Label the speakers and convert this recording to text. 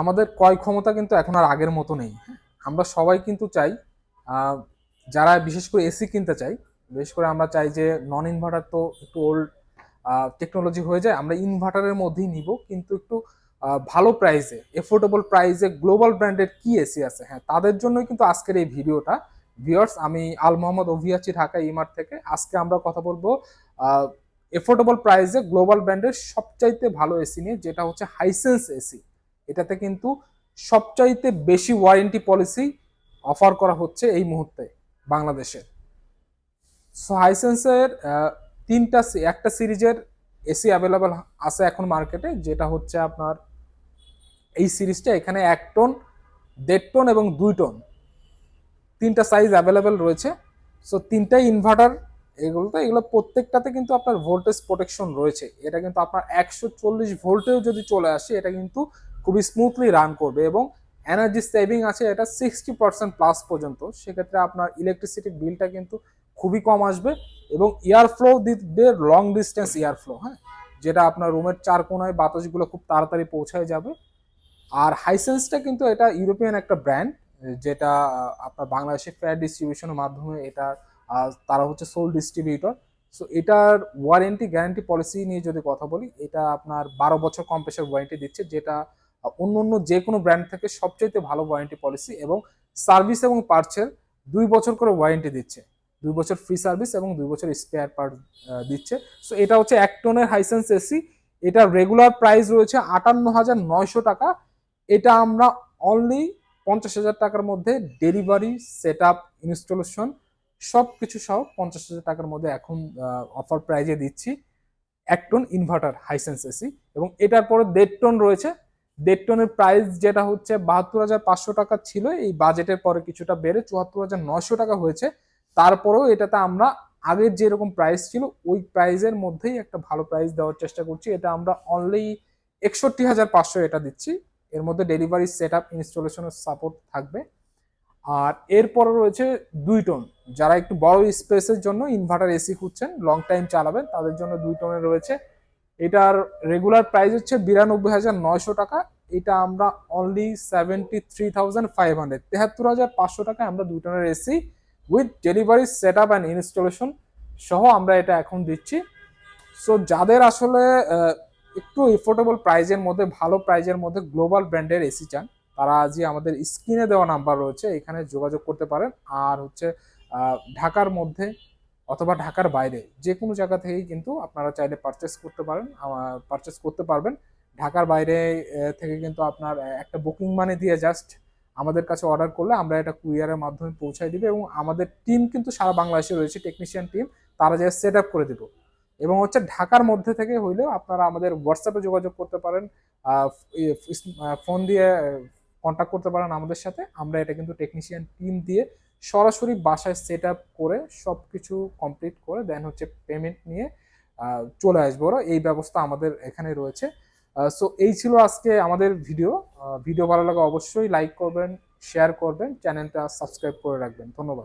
Speaker 1: আমাদের ক্রয় ক্ষমতা কিন্তু এখন আর আগের মতো নেই। আমরা সবাই কিন্তু চাই যারা বিশেষ করে এসি কিনতে চাই, বিশেষ করে আমরা চাই যে নন ইনভার্টার তো একটু ওল্ড টেকনোলজি হয়ে যায়, আমরা ইনভার্টারের মধ্যেই নিব। কিন্তু একটু ভালো প্রাইসে এফোর্ডেবল প্রাইসে গ্লোবাল ব্র্যান্ডের কি এসি আছে? হ্যাঁ তাদের জন্যই কিন্তু আজকের এই ভিডিওটা। ভিউয়ার্স আমি আল মোহাম্মদ অভিয়াচি, ঢাকা ইমার থেকে। আজকে আমরা কথা বলব এফোর্ডেবল প্রাইসে গ্লোবাল ব্র্যান্ডের সবচাইতে ভালো এসি নিয়ে, যেটা হচ্ছে হাইসেন্স এসি। এটাতে কিন্তু সবচাইতে বেশি ওয়ারেন্টি পলিসি অফার করা হচ্ছে এই মুহূর্তে বাংলাদেশে সো হাইসেন্সের তিনটা একটা সিরিজের এসি অ্যাভেলেবেল আছে এখন মার্কেটে যেটা হচ্ছে আপনার এই সিরিজটা, এখানে এক টন দেড় টন এবং দুই টন তিনটা সাইজ অ্যাভেলেবেল রয়েছে। সো তিনটাই ইনভার্টার এগুলো তো এগুলো প্রত্যেকটাতে কিন্তু আপনার ভোল্টেজ প্রোটেকশন রয়েছে। এটা কিন্তু আপনার একশো চল্লিশ ভোল্টেও যদি চলে আসে, এটা কিন্তু খুবই স্মুথলি রান করবে এবং এনার্জি সেভিং আছে, এটা সিক্সটি পার্সেন্ট প্লাস পর্যন্ত। সেক্ষেত্রে আপনার ইলেকট্রিসিটি বিলটা কিন্তু খুবই কম আসবে এবং এয়ার ফ্লো দিবে লং ডিস্টেন্স এয়ার ফ্লো হ্যাঁ? যেটা আপনার রুমের চার কোনায় বাতাসগুলো খুব তাড়াতাড়ি পৌঁছায় যাবে। আর হাইসেন্সটা কিন্তু এটা ইউরোপিয়ান একটা ব্র্যান্ড যেটা আপনার বাংলাদেশে ফেয়ার ডিস্ট্রিবিউশনের মাধ্যমে এটা তারা হচ্ছে সোল ডিস্ট্রিবিউটর সো এটার ওয়ারেন্টি গ্যারান্টি পলিসি নিয়ে যদি কথা বলি, এটা আপনার বারো বছর কম্প্রেসার ওয়ারেন্টি দিচ্ছে, যেটা অন্য অন্য যে কোনো ব্র্যান্ড থেকে সবচাইতে ভালো ওয়ারেন্টি পলিসি এবং সার্ভিস এবং পার্টসের দুই বছর করে ওয়ারেন্টি দিচ্ছে। দুই বছর ফ্রি সার্ভিস এবং দুই বছর স্পেয়ার পার্ট দিচ্ছে। সো এটা হচ্ছে এক টনের হাইসেন্স এসি এটা রেগুলার প্রাইস রয়েছে আটান্ন হাজার নয়শো টাকা। এটা আমরা অনলি পঞ্চাশ হাজার টাকার মধ্যে ডেলিভারি সেট আপ ইনস্টলেশন সব কিছু সহ পঞ্চাশ হাজার টাকার মধ্যে এখন অফার প্রাইজে দিচ্ছি। এক টন ইনভার্টার হাইসেন্স এসি এবং এটার পরে দেড় টন রয়েছে দেড় টনের প্রাইস যেটা হচ্ছে বাহাত্তর হাজার পাঁচশো টাকা ছিল, এই বাজেটের পরে কিছুটা বেড়ে চুয়াত্তর হাজার নয়শো টাকা হয়েছে। তারপরেও এটাতে আমরা আগের যেরকম প্রাইস ছিল, ওই প্রাইসের মধ্যেই একটা ভালো প্রাইস দেওয়ার চেষ্টা করছি। এটা আমরা অনলি একষট্টি হাজার পাঁচশো এটা দিচ্ছি। এর মধ্যে ডেলিভারি সেট আপ ইনস্টলেশনের সাপোর্ট থাকবে। আর এরপরে রয়েছে দুই টন যারা একটু বড় স্পেসের জন্য ইনভার্টার এসি খুঁজছেন লং টাইম চালাবেন, তাদের জন্য দুই টনের রয়েছে এটার রেগুলার প্রাইস হচ্ছে বিরানব্বই হাজার নয়শো টাকা। এটা আমরা only seventy three thousand five hundred তেহাত্তর হাজার পাঁচশো টাকায় আমরা দুই টনের AC with delivery set up and installation সহ আমরা এটা এখন দিচ্ছি। সো যাদের আসলে একটু এফোর্ডেবল প্রাইজের মধ্যে, ভালো প্রাইজের মধ্যে গ্লোবাল ব্র্যান্ডের এসি চান, তারা আজই আমাদের স্ক্রিনে দেওয়া নাম্বার রয়েছে, এখানে যোগাযোগ করতে পারেন। আর হচ্ছে ঢাকার মধ্যে অথবা ঢাকার বাইরে যে কোনো জায়গা থেকেই কিন্তু আপনারা চাইলে পারচেস করতে পারেন পারচেস করতে পারবেন। ঢাকার বাইরে থেকে কিন্তু আপনার একটা বুকিং মানি দিয়ে জাস্ট আমাদের কাছে অর্ডার করলে আমরা এটা কুরিয়ারের মাধ্যমে পৌঁছায় দিবে এবং আমাদের টিম কিন্তু সারা বাংলাদেশে রয়েছে টেকনিশিয়ান টিম তারা যে সেট আপ করে দেবো। এবং হচ্ছে ঢাকার মধ্যে থেকে হইলেও আপনারা আমাদের হোয়াটসঅ্যাপে যোগাযোগ করতে পারেন ফোন দিয়ে কন্ট্যাক্ট করতে পারেন আমাদের সাথে। আমরা এটা কিন্তু টেকনিশিয়ান টিম দিয়ে সরাসরি বাসায় সেট আপ করে সব কিছু কমপ্লিট করে দেন হচ্ছে পেমেন্ট নিয়ে চলে আসব ওরা। এই ব্যবস্থা আমাদের এখানে রয়েছে। সো এই ছিল আজকে আমাদের ভিডিও ভিডিও ভালো লাগে অবশ্যই লাইক করবেন শেয়ার করবেন চ্যানেলটা সাবস্ক্রাইব করে রাখবেন। ধন্যবাদ।